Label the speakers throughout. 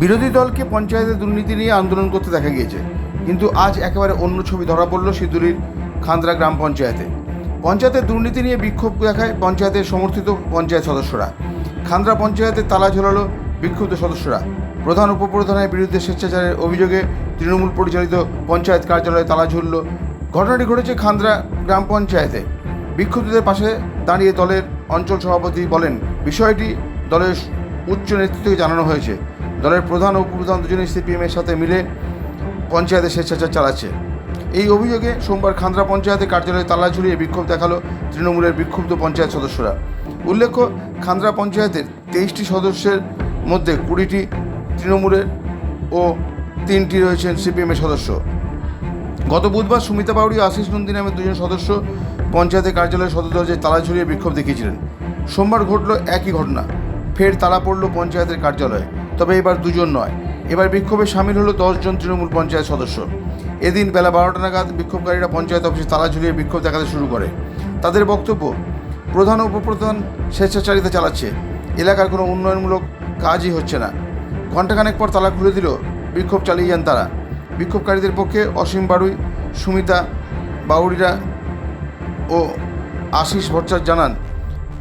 Speaker 1: বিরোধী দলকে পঞ্চায়েতের দুর্নীতি নিয়ে আন্দোলন করতে দেখা গিয়েছে। কিন্তু আজ একেবারে অন্য ছবি ধরা পড়ল সিদ্ধুরির খান্দ্রা গ্রাম পঞ্চায়েতে। পঞ্চায়েতের দুর্নীতি নিয়ে বিক্ষোভ দেখায় পঞ্চায়েতের সমর্থিত পঞ্চায়েত সদস্যরা। খান্দ্রা পঞ্চায়েতে তালা ঝোলালো বিক্ষুব্ধ সদস্যরা। প্রধান উপপ্রধানের বিরুদ্ধে স্বেচ্ছাচারের অভিযোগে তৃণমূল পরিচালিত পঞ্চায়েত কার্যালয়ে তালা ঝুলল। ঘটনাটি ঘটেছে খান্দ্রা গ্রাম পঞ্চায়েতে। বিক্ষুব্ধদের পাশে দাঁড়িয়ে দলের অঞ্চল সভাপতি বলেন, বিষয়টি দলের উচ্চ নেতৃত্বকে জানানো হয়েছে। দলের প্রধান ও উপপ্রধান দুজনেই সিপিএমের সাথে মিলে পঞ্চায়েতে স্বেচ্ছাচার চালাচ্ছে। এই অভিযোগে সোমবার খান্দ্রা পঞ্চায়েতে কার্যালয়ে তালা ঝুলিয়ে বিক্ষোভ দেখাল তৃণমূলের বিক্ষুব্ধ পঞ্চায়েত সদস্যরা। উল্লেখ্য, খান্দ্রা পঞ্চায়েতের তেইশটি সদস্যের মধ্যে কুড়িটি তৃণমূলের ও তিনটি রয়েছেন সিপিএমের সদস্য। গত বুধবার সুমিতা বাউরি ও আশিস নন্দী নামে দুজন সদস্য পঞ্চায়েতের কার্যালয়ের সদর দরজায় তালা ঝুলিয়ে বিক্ষোভ দেখিয়েছিলেন। সোমবার ঘটল একই ঘটনা। ফের তালা পড়ল পঞ্চায়েতের কার্যালয়ে। তবে এবার দুজন নয়। এবার বিক্ষোভে সামিল হলো দশজন তৃণমূল পঞ্চায়েত সদস্য। এদিন বেলা বারোটা নাগাদ বিক্ষোভকারীরা পঞ্চায়েত অফিসে তালা ঝুলিয়ে বিক্ষোভ দেখাতে শুরু করে। তাদের বক্তব্য, প্রধান উপপ্রধান স্বেচ্ছাচারিতা চালাচ্ছে। এলাকার কোনো উন্নয়নমূলক কাজই হচ্ছে না। ঘণ্টাখানেক পর তালা খুলে দিল, বিক্ষোভ চালিয়ে যান তারা। বিক্ষোভকারীদের পক্ষে অসীম বাড়ুই সুমিতা বাউরিরা ও আশিস ভট্টাচার্য জানান,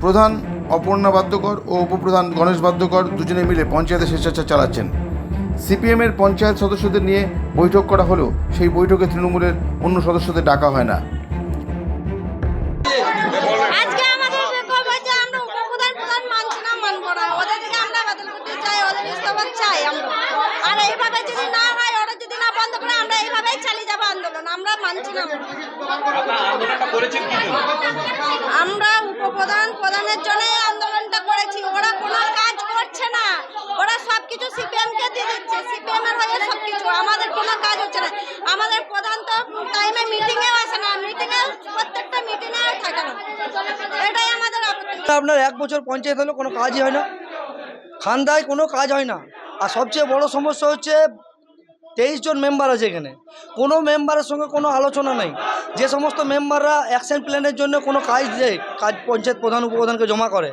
Speaker 1: প্রধান অপর্ণা বাদ্যকর ও উপপ্রধান গণেশ বাদ্যকর দুজনে মিলে পঞ্চায়েতে স্বেচ্ছাচার চালাচ্ছেন। সিপিএমের পঞ্চায়েত সদস্যদের নিয়ে বৈঠক করা হলেও সেই বৈঠকে তৃণমূলের অন্য সদস্যদের ডাকা হয় না।
Speaker 2: মানছি না আমরা উপপ্রধান প্রধানের জন্য আন্দোলনটা করেছি। ওরা কোনো কাজ করছে না। ওরা সব কিছু সিপিএম কে দিয়ে দিচ্ছে। সিপিএম এর হয়ে সব কিছু আমাদের কোনো কাজ হচ্ছে না। আমাদের প্রধান তো টাইমে মিটিং এও আসে না। মিটিং এ প্রত্যেকটা মিটিং এ থাকে না। এটাই আমাদের আপত্তি।
Speaker 3: আপনার এক বছর পঞ্চায়েত হলো কোনো কাজই হয় না। খান্দায় কোনো কাজ হয় না। আর সবচেয়ে বড় সমস্যা হচ্ছে তেইশ জন মেম্বার আছে এখানে। কোনো মেম্বারের সঙ্গে কোনো আলোচনা নেই। যে সমস্ত মেম্বাররা অ্যাকশন প্ল্যানের জন্য কোনো কাজ দেয় কাজ পঞ্চায়েত প্রধান উপপ্রধানকে জমা করে।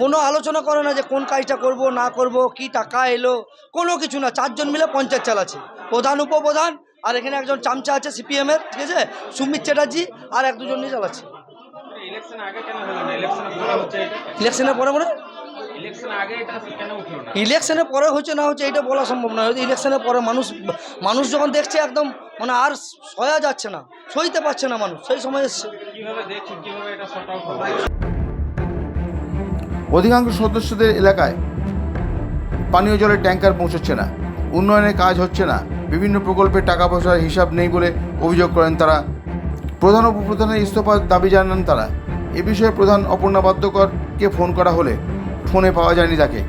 Speaker 3: কোনো আলোচনা করে না যে কোন কাজটা করব না করব কি টাকা এলো কোনো কিছু না। চারজন মিলে পঞ্চায়েত চালাচ্ছে। প্রধান উপপ্রধান আর এখানে একজন চামচা আছে সিপিএমের ঠিক আছে? সুমিত চ্যাটার্জি আর এক দুজন নিয়ে চালাচ্ছে। ইলেকশনের পরে মানে?
Speaker 4: ইলেকশন আগে এটা কেন উঠল না?
Speaker 3: ইলেকশনের পরে হচ্ছে না হচ্ছে এটা বলা সম্ভব নয় হয়তো ইলেকশনের পরে মানুষ মানুষ যখন দেখছে একদম মানে আর সয়া যাচ্ছে না সইতে পারছে না মানুষ। সেই সময় এসছে।
Speaker 4: কীভাবে দেখছেন কীভাবে এটা শর্ট আউট হবে
Speaker 1: অধিকাংশ সদস্যদের এলাকায় পানীয় জলের ট্যাঙ্কার পৌঁছচ্ছে না। উন্নয়নের কাজ হচ্ছে না। বিভিন্ন প্রকল্পের টাকা পয়সার হিসাব নেই বলে অভিযোগ করেন তারা। প্রধান উপপ্রধানের ইস্তফার দাবি জানান তারা। এ বিষয়ে প্রধান অপর্ণা বাদ্যকরকে ফোন করা হলে ফোনে পাওয়া যায়নি তাকে।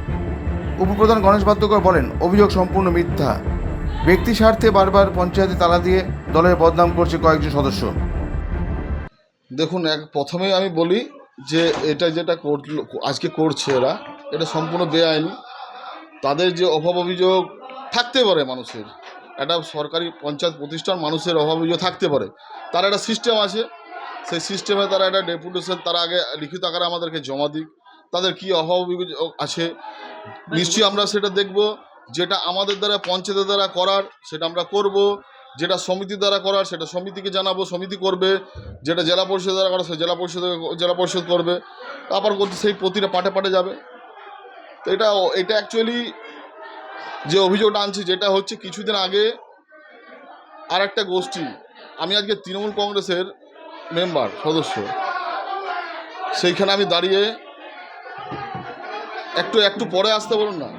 Speaker 1: উপপ্রধান গণেশ বাদ্যকর বলেন, অভিযোগ সম্পূর্ণ মিথ্যা। ব্যক্তি স্বার্থে বারবার পঞ্চায়েতে তালা দিয়ে দলের বদনাম করছে কয়েকজন সদস্য।
Speaker 5: দেখুন, এক, প্রথমেই আমি বলি যে, এটা যেটা করল আজকে করছে এরা, এটা সম্পূর্ণ বেআইনি। তাদের যে অভাব অভিযোগ থাকতে পারে মানুষের। একটা সরকারি পঞ্চায়েত প্রতিষ্ঠান মানুষের অভাব অভিযোগ থাকতে পারে। তার একটা সিস্টেম আছে। সেই সিস্টেমে তারা একটা ডেপুটেশন, তারা আগে লিখিত আকারে আমাদেরকে জমা দিক। তাদের কি অভাব আছে নিশ্চয়ই আমরা সেটা দেখব। যেটা আমাদের দ্বারা পঞ্চায়েতের দ্বারা করার সেটা আমরা করব। যেটা সমিতির দ্বারা করার সেটা সমিতিকে জানাব সমিতি করবে। যেটা জেলা পরিষদ দ্বারা করা সেটা জেলা পরিষদ জেলা পরিষদ করবে। তারপর করতে সেই প্রতিটা পাটে পাটে যাবে। তো এটা এটা অ্যাকচুয়ালি যে অভিযোগটা আনছি যেটা হচ্ছে কিছুদিন আগে আর একটা গোষ্ঠী আমি আজকে তৃণমূল কংগ্রেসের মেম্বার সদস্য সেইখানে আমি দাঁড়িয়ে একটু একটু পরে আসতে বলুন না।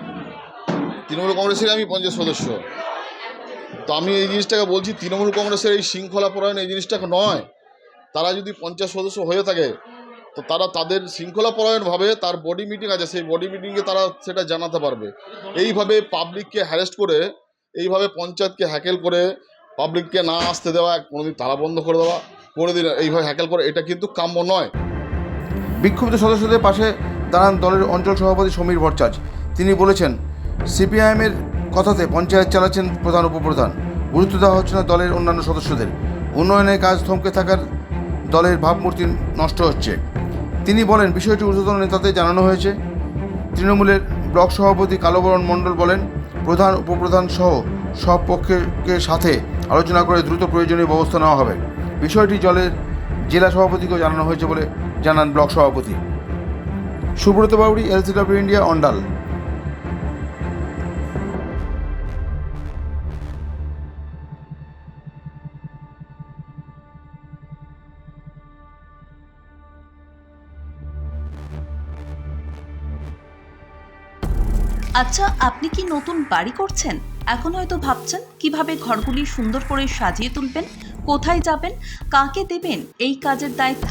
Speaker 5: তৃণমূল কংগ্রেসের আমি পঞ্চায়েত সদস্য। তো আমি এই জিনিসটাকে বলছি, তৃণমূল কংগ্রেসের এই শৃঙ্খলা পরায়ণ এই জিনিসটা নয়। তারা যদি পঞ্চায়েত সদস্য হয়ে থাকে, তো তারা তাদের শৃঙ্খলা পরায়ণভাবে তার বডি মিটিং আছে, সেই বডি মিটিংয়ে তারা সেটা জানাতে পারবে। এইভাবে পাবলিককে হ্যারেস্ট করে, এইভাবে পঞ্চায়েতকে হ্যাকেল করে, পাবলিককে না আসতে দেওয়া, কোনোদিন তালা বন্ধ করে দেওয়া, কোনোদিন এইভাবে হ্যাকেল করে, এটা কিন্তু কাম্য নয়।
Speaker 1: বিক্ষুব্ধ সদস্যদের পাশে দাঁড়ান দলের অঞ্চল সভাপতি সমীর ভট্টাচার্য। তিনি বলেছেন, সিপিআইএমের কথাতে পঞ্চায়েত চালাচ্ছেন প্রধান উপপ্রধান। গুরুত্ব দেওয়া হচ্ছে না দলের অন্যান্য সদস্যদের। উন্নয়নের কাজ থমকে থাকার দলের ভাবমূর্তি নষ্ট হচ্ছে। তিনি বলেন, বিষয়টি ঊর্ধ্বতন নেতাদের জানানো হয়েছে। তৃণমূলের ব্লক সভাপতি কালোবরণ মণ্ডল বলেন, প্রধান উপপ্রধান সহ সব পক্ষকে সাথে আলোচনা করে দ্রুত প্রয়োজনীয় ব্যবস্থা নেওয়া হবে। বিষয়টি জলের জেলা সভাপতিকেও জানানো হয়েছে বলে জানান ব্লক সভাপতি। সুব্রত বাউরি এলসিডব্লিউ ইন্ডিয়া অন্ডাল
Speaker 6: আচ্ছা আপনি কি নতুন বাড়ি করছেন? এখন হয়তো ভাবছেন, কীভাবে ঘরগুলি সুন্দর করে সাজিয়ে তুলবেন, কোথায় যাবেন, কাকে দেবেন, এই কাজের দায়িত্ব?